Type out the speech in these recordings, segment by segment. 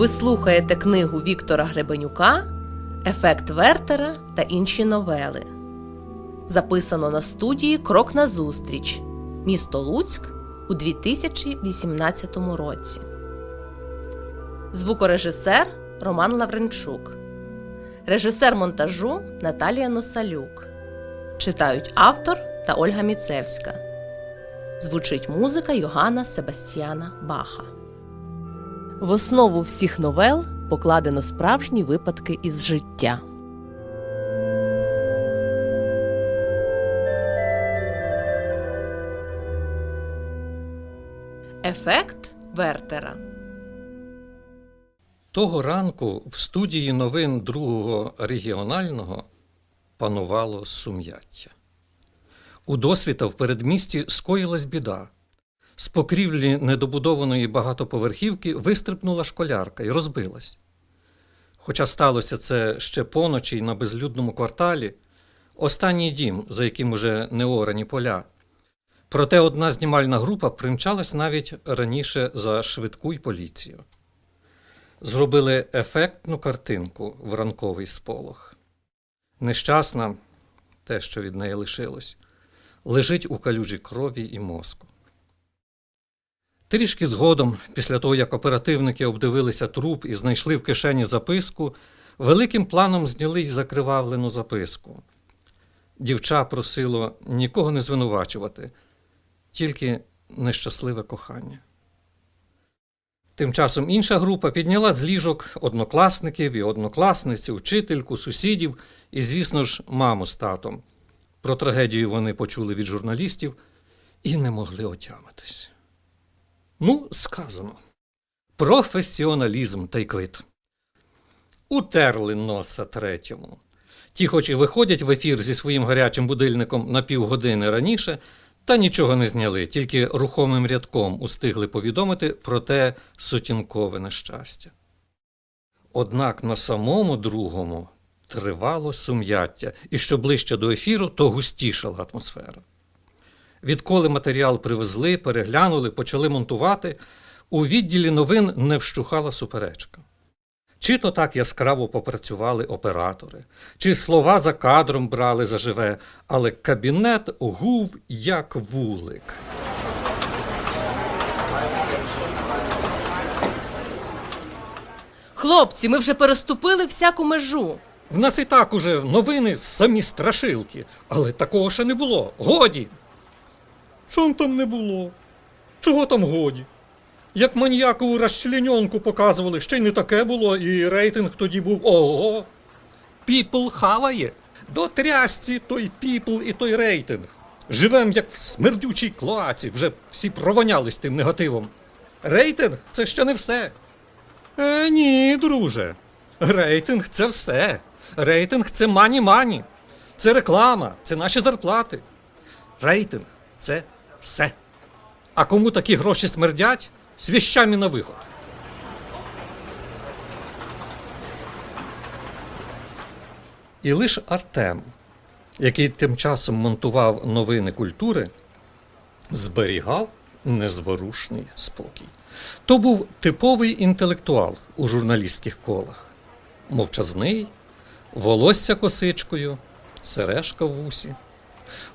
Ви слухаєте книгу Віктора Гребенюка Ефект Вертера та інші новели. Записано на студії Крок назустріч, місто Луцьк у 2018 році. Звукорежисер Роман Лавренчук. Режисер монтажу Наталія Носалюк. Читають автор та Ольга Міцевська. Звучить музика Йоганна Себастьяна Баха. В основу всіх новел покладено справжні випадки із життя. Ефект Вертера. Того ранку в студії новин другого регіонального панувало сум'яття. У досвіта в передмісті скоїлась біда. З покрівлі недобудованої багатоповерхівки вистрибнула школярка і розбилась. Хоча сталося це ще поночі й на безлюдному кварталі, останній дім, за яким уже не орані поля. Проте одна знімальна група примчалась навіть раніше за швидку й поліцію. Зробили ефектну картинку в ранковий сполох. Нещасна, те, що від неї лишилось, лежить у калюжі крові і мозку. Трішки згодом, після того, як оперативники обдивилися труп і знайшли в кишені записку, великим планом зняли й закривавлену записку. Дівча просило нікого не звинувачувати, тільки нещасливе кохання. Тим часом інша група підняла з ліжок однокласників і однокласниці, учительку, сусідів і, звісно ж, маму з татом. Про трагедію вони почули від журналістів і не могли отямитись. Ну, сказано. Професіоналізм та й квит. Утерли носа третьому. Ті, хоч і виходять в ефір зі своїм гарячим будильником на півгодини раніше, та нічого не зняли, тільки рухомим рядком устигли повідомити про те сутінкове нещастя. Однак на самому другому тривало сум'яття, і що ближче до ефіру, то густішала атмосфера. Відколи матеріал привезли, переглянули, почали монтувати, у відділі новин не вщухала суперечка. Чи то так яскраво попрацювали оператори, чи слова за кадром брали заживе, але кабінет гув як вулик. Хлопці, ми вже переступили всяку межу. В нас і так уже новини самі страшилки, але такого ще не було. Годі. Чом там не було? Чого там годі? Як маніякову розчленьонку показували, ще й не таке було, і рейтинг тоді був ого. Піпл хаває. До трясці той піпл і той рейтинг. Живем як в смердючій клоаці, вже всі провонялись тим негативом. Рейтинг це ще не все. Е, ні, друже. Рейтинг це все. Рейтинг це мані-мані. Це реклама, це наші зарплати. Рейтинг це все. А кому такі гроші смердять, з на виход. І лише Артем, який тим часом монтував новини культури, зберігав незворушний спокій. То був типовий інтелектуал у журналістських колах. Мовчазний, волосся косичкою, сережка в вусі.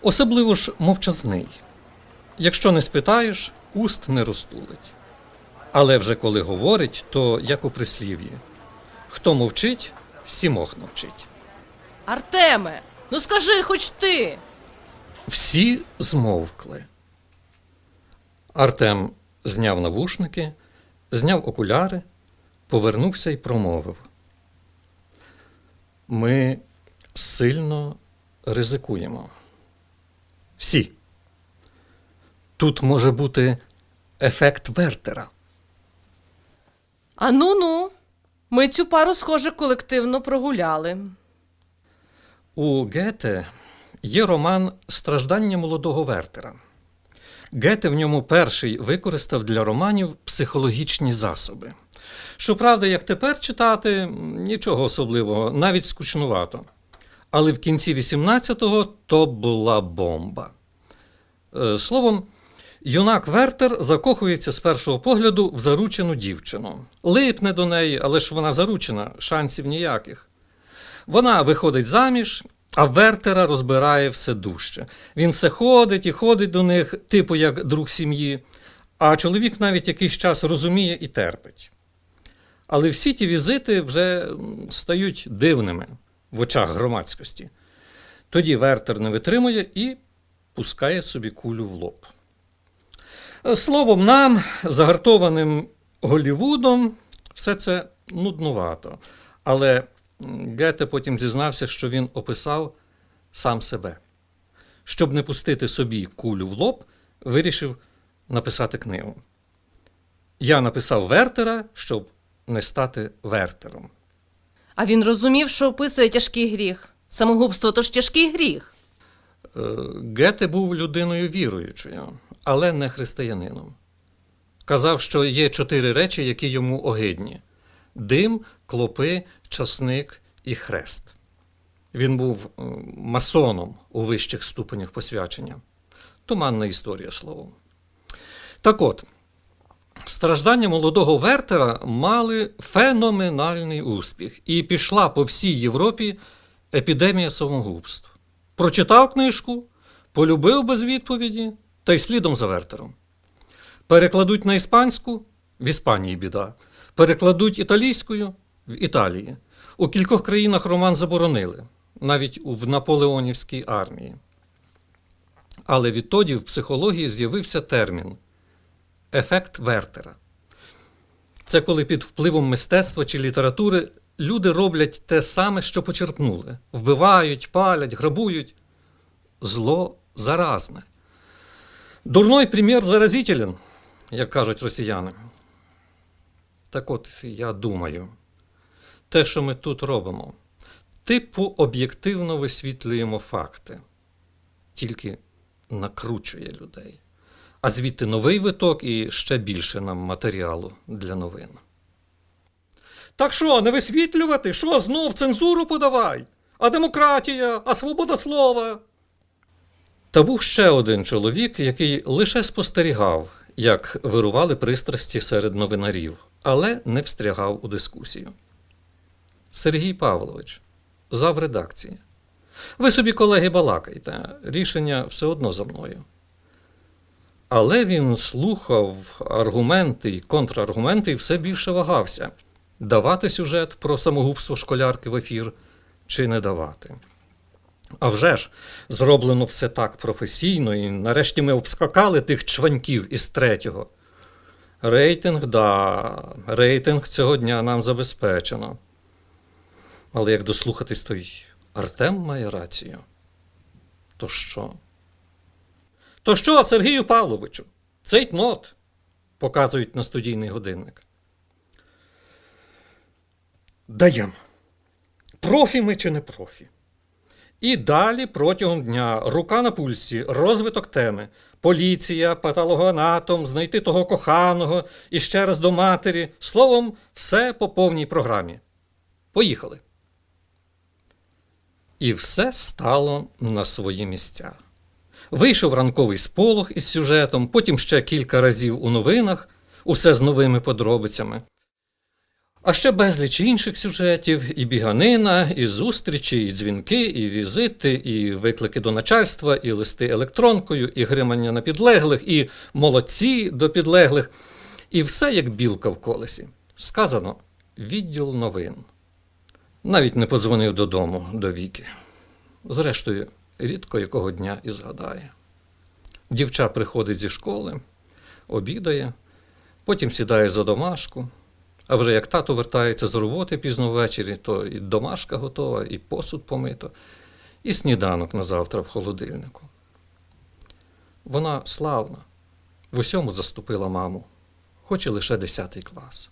Особливо ж мовчазний. Якщо не спитаєш, уст не розтулить. Але вже коли говорить, то як у прислів'ї: хто мовчить, сімох навчить. Артеме, ну скажи хоч ти. Всі змовкли. Артем зняв навушники, зняв окуляри, повернувся і промовив. Ми сильно ризикуємо. Всі. Тут може бути ефект Вертера. А ну ну, ми цю пару, схоже, колективно прогуляли. У Гете є роман Страждання молодого Вертера. Гете в ньому перший використав для романів психологічні засоби. Щоправда, як тепер читати, нічого особливого, навіть скучнувато. Але в кінці 18-го то була бомба. Е, Словом, Юнак Вертер закохується з першого погляду в заручену дівчину. Липне до неї, але ж вона заручена, шансів ніяких. Вона виходить заміж, а Вертера розбирає все дужче. Він все ходить і ходить до них, типу як друг сім'ї, а чоловік навіть якийсь час розуміє і терпить. Але всі ті візити вже стають дивними в очах громадськості. Тоді Вертер не витримує і пускає собі кулю в лоб. Словом, нам, загартованим Голлівудом, все це нуднувато. Але Гете потім зізнався, що він описав сам себе. Щоб не пустити собі кулю в лоб, вирішив написати книгу. Я написав Вертера, щоб не стати Вертером. А він розумів, що описує тяжкий гріх. Самогубство то ж тяжкий гріх. Е, Гете був людиною віруючою, але не християнином. Казав, що є чотири речі, які йому огидні: дим, клопи, часник і хрест. Він був е, масоном у вищих ступенях посвячення. Туманна історія словом. Так от, страждання молодого Вертера мали феноменальний успіх, і пішла по всій Європі епідемія самогубств. Прочитав книжку, полюбив без відповіді та й слідом за Вертером. Перекладуть на іспанську в Іспанії біда. Перекладуть італійською в Італії. У кількох країнах роман заборонили, навіть в наполеонівській армії. Але відтоді в психології з'явився термін ефект Вертера. Це коли під впливом мистецтва чи літератури люди роблять те саме, що почерпнули: вбивають, палять, грабують. Зло заразне. Дурной примір заразителен, як кажуть росіяни. Так от, я думаю, те, що ми тут робимо, типу об'єктивно висвітлюємо факти, тільки накручує людей. А звідти новий виток і ще більше нам матеріалу для новин. Так що, не висвітлювати? Що знов цензуру подавай? А демократія, а свобода слова. Та був ще один чоловік, який лише спостерігав, як вирували пристрасті серед новинарів, але не встрягав у дискусію. Сергій Павлович, зав редакції. Ви собі, колеги, балакайте, рішення все одно за мною. Але він слухав аргументи і контраргументи і все більше вагався давати сюжет про самогубство школярки в ефір чи не давати. А вже ж, зроблено все так професійно, і нарешті ми обскакали тих чваньків із третього. Рейтинг, да, рейтинг цього дня нам забезпечено. Але як дослухатись, то й Артем має рацію. То що? То що, Сергію Павловичу? Цей нот, показують на студійний годинник. Даєм. Профі ми чи не профі? І далі протягом дня рука на пульсі, розвиток теми, поліція, патологоанатом, знайти того коханого і ще раз до матері. Словом, все по повній програмі. Поїхали. І все стало на свої місця. Вийшов ранковий сполох із сюжетом, потім ще кілька разів у новинах, усе з новими подробицями. А ще безліч інших сюжетів, і біганина, і зустрічі, і дзвінки, і візити, і виклики до начальства, і листи електронкою, і гримання на підлеглих, і молодці до підлеглих. І все як білка в колесі. Сказано відділ новин. Навіть не подзвонив додому до віки. Зрештою, рідко якого дня і згадає. Дівча приходить зі школи, обідає, потім сідає за домашку. А вже як тато вертається з роботи пізно ввечері, то і домашка готова, і посуд помито, і сніданок на завтра в холодильнику. Вона славна, в усьому заступила маму, хоч і лише 10 клас.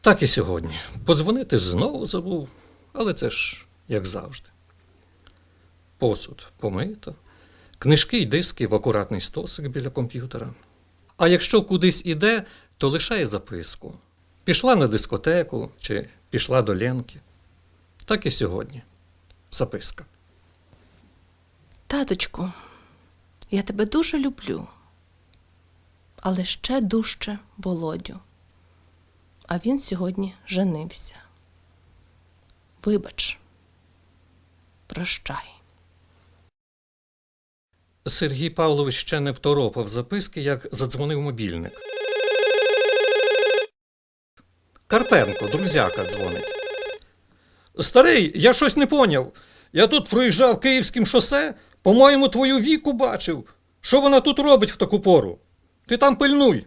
Так і сьогодні. Подзвонити знову забув, але це ж як завжди. Посуд помито, книжки й диски в акуратний стосик біля комп'ютера. А якщо кудись іде, то лишає записку. Пішла на дискотеку чи пішла до Ленки. Так і сьогодні. Записка. Таточку, я тебе дуже люблю. але ще дужче Володю. А він сьогодні женився. Вибач, прощай. Сергій Павлович ще не второпав записки, як задзвонив мобільник. Карпенко, друзяка, дзвонить. Старий, я щось не поняв. Я тут проїжджав київським шосе, по-моєму, твою віку бачив. Що вона тут робить в таку пору? Ти там пильнуй.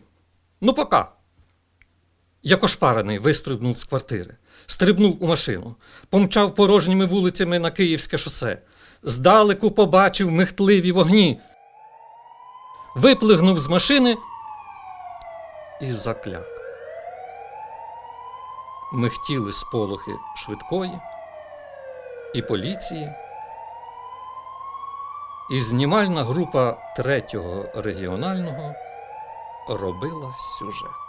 Ну, пока. Як ошпарений вистрибнув з квартири, стрибнув у машину, помчав порожніми вулицями на Київське шосе, здалеку побачив михтливі вогні, виплигнув з машини і закляк. Михтіли сполохи швидкої і поліції, і знімальна група третього регіонального робила сюжет.